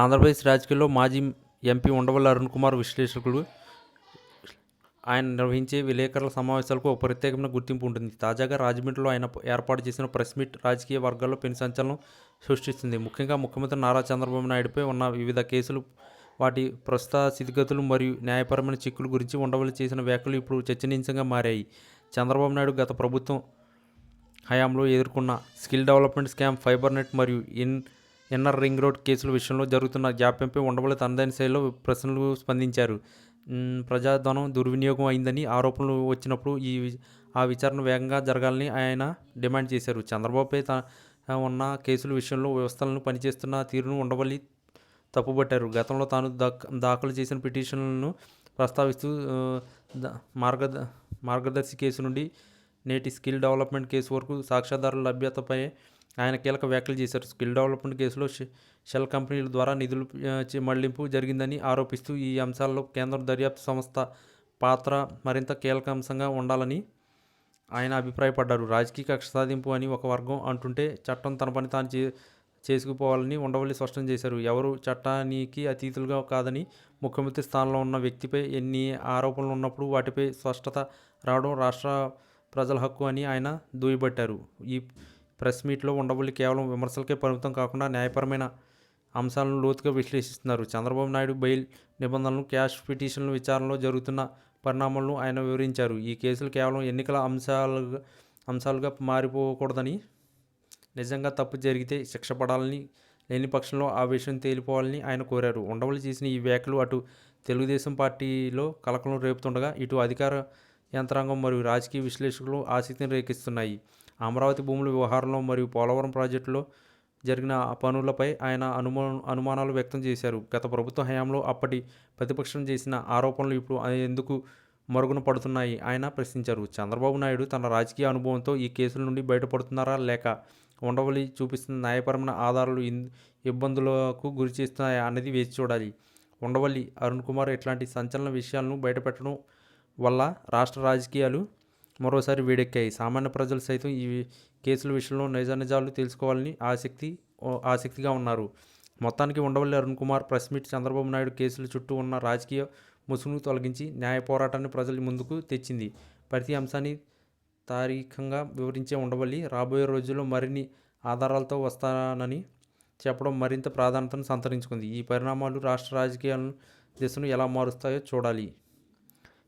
ఆంధ్రప్రదేశ్ రాజకీయాల్లో మాజీ ఎంపీ ఉండవల్లి అరుణ్ కుమార్ విశ్లేషకుడు. ఆయన నిర్వహించే విలేకరుల సమావేశాలకు ఒక ప్రత్యేకమైన గుర్తింపు ఉంటుంది. తాజాగా రాజమండ్రిలో ఆయన ఏర్పాటు చేసిన ప్రెస్ మీట్ రాజకీయ వర్గాల్లో పెను సంచలనం సృష్టిస్తుంది. ముఖ్యంగా ముఖ్యమంత్రి నారా చంద్రబాబు నాయుడుపై ఉన్న వివిధ కేసులు వాటి ప్రస్తుత స్థితిగతులు మరియు న్యాయపరమైన చిక్కుల గురించి ఉండవల్లి చేసిన వ్యాఖ్యలు ఇప్పుడు చర్చనీయాంశంగా మారాయి. చంద్రబాబు నాయుడు గత ప్రభుత్వం హయాంలో ఎదుర్కొన్న skill development scam fibre net మరియు ఇన్ ఇన్నర్ రింగ్ రోడ్ కేసుల విషయంలో జరుగుతున్న జాప్యంపై ఉండవల్లి తనదైన శైలిలో ప్రశ్నలు స్పందించారు. ప్రజాధనం దుర్వినియోగం అయిందని ఆరోపణలు వచ్చినప్పుడు ఈ ఆ విచారణ వేగంగా జరగాలని ఆయన డిమాండ్ చేశారు. చంద్రబాబుపై ఉన్న కేసుల విషయంలో వ్యవస్థలను పనిచేస్తున్న తీరును ఉండవల్లి తప్పుబట్టారు. గతంలో తాను దాఖలు చేసిన పిటిషన్లను ప్రస్తావిస్తూ మార్గద మార్గదర్శి కేసు నుండి నేటి స్కిల్ డెవలప్మెంట్ కేసు వరకు సాక్ష్యాధారుల లభ్యతపై ఆయన కీలక వ్యాఖ్యలు చేశారు. స్కిల్ డెవలప్మెంట్ కేసులో షెల్ కంపెనీల ద్వారా నిధులు మళ్ళింపు జరిగిందని ఆరోపిస్తూ ఈ అంశాల్లో కేంద్ర దర్యాప్తు సంస్థ పాత్ర మరింత కీలక అంశంగా ఉండాలని ఆయన అభిప్రాయపడ్డారు. రాజకీయ కక్ష సాధింపు అని ఒక వర్గం అంటుంటే చట్టం తన పని తాను చే చేసుకుపోవాలని ఉండవల్లి స్పష్టం చేశారు. ఎవరు చట్టానికి అతీతులుగా కాదని ముఖ్యమంత్రి స్థానంలో ఉన్న వ్యక్తిపై ఎన్ని ఆరోపణలు ఉన్నప్పుడు వాటిపై స్పష్టత రావడం రాష్ట్ర ప్రజల హక్కు అని ఆయన దుయ్యబట్టారు. ఈ ప్రెస్ మీట్లో ఉండవల్లి కేవలం విమర్శలకే పరిమితం కాకుండా న్యాయపరమైన అంశాలను లోతుగా విశ్లేషిస్తున్నారు. చంద్రబాబు నాయుడు బెయిల్ నిబంధనలు క్యాష్ పిటిషన్ల విచారణలో జరుగుతున్న పరిణామాలను ఆయన వివరించారు. ఈ కేసులు కేవలం ఎన్నికల అంశాలుగా అంశాలుగా మారిపోకూడదని నిజంగా తప్పు జరిగితే శిక్ష పడాలని లేని పక్షంలో ఆ విషయం తేలిపోవాలని ఆయన కోరారు. ఉండవల్లి చేసిన ఈ వ్యాఖ్యలు అటు తెలుగుదేశం పార్టీలో కలకలం రేపుతుండగా ఇటు అధికార యంత్రాంగం మరియు రాజకీయ విశ్లేషకులు ఆసక్తిని రేకిస్తున్నాయి అమరావతి భూముల వ్యవహారంలో మరియు పోలవరం ప్రాజెక్టులో జరిగిన పనులపై ఆయన అనుమా అనుమానాలు వ్యక్తం చేశారు. గత ప్రభుత్వ హయాంలో అప్పటి ప్రతిపక్షం చేసిన ఆరోపణలు ఇప్పుడు ఎందుకు మరుగున పడుతున్నాయి? ఆయన ప్రశ్నించారు. చంద్రబాబు నాయుడు తన రాజకీయ అనుభవంతో ఈ కేసుల నుండి బయటపడుతున్నారా లేక ఉండవల్లి చూపిస్తున్న న్యాయపరమైన ఆధారాలు ఇబ్బందులకు గురి చేస్తున్నాయా అన్నది వేచి చూడాలి. ఉండవల్లి అరుణ్ కుమార్ ఇట్లాంటి సంచలన విషయాలను బయటపెట్టడం వల్ల రాష్ట్ర రాజకీయాలు మరోసారి వేడెక్కాయి. సామాన్య ప్రజలు సైతం ఈ కేసుల విషయంలో నిజ నిజాలు తెలుసుకోవాలని ఆసక్తి ఆసక్తిగా ఉన్నారు. మొత్తానికి ఉండవల్లి అరుణ్ కుమార్ ప్రెస్ మీట్ చంద్రబాబు నాయుడు కేసుల చుట్టూ ఉన్న రాజకీయ ముసుగును తొలగించి న్యాయ పోరాటాన్ని ప్రజల ముందుకు తెచ్చింది. ప్రతి అంశాన్ని తారీఖంగా వివరించే ఉండవల్లి రాబోయే రోజుల్లో మరిన్ని ఆధారాలతో వస్తానని చెప్పడం మరింత ప్రాధాన్యతను సంతరించుకుంది. ఈ పరిణామాలు రాష్ట్ర రాజకీయాలను దిశను ఎలా మారుస్తాయో చూడాలి.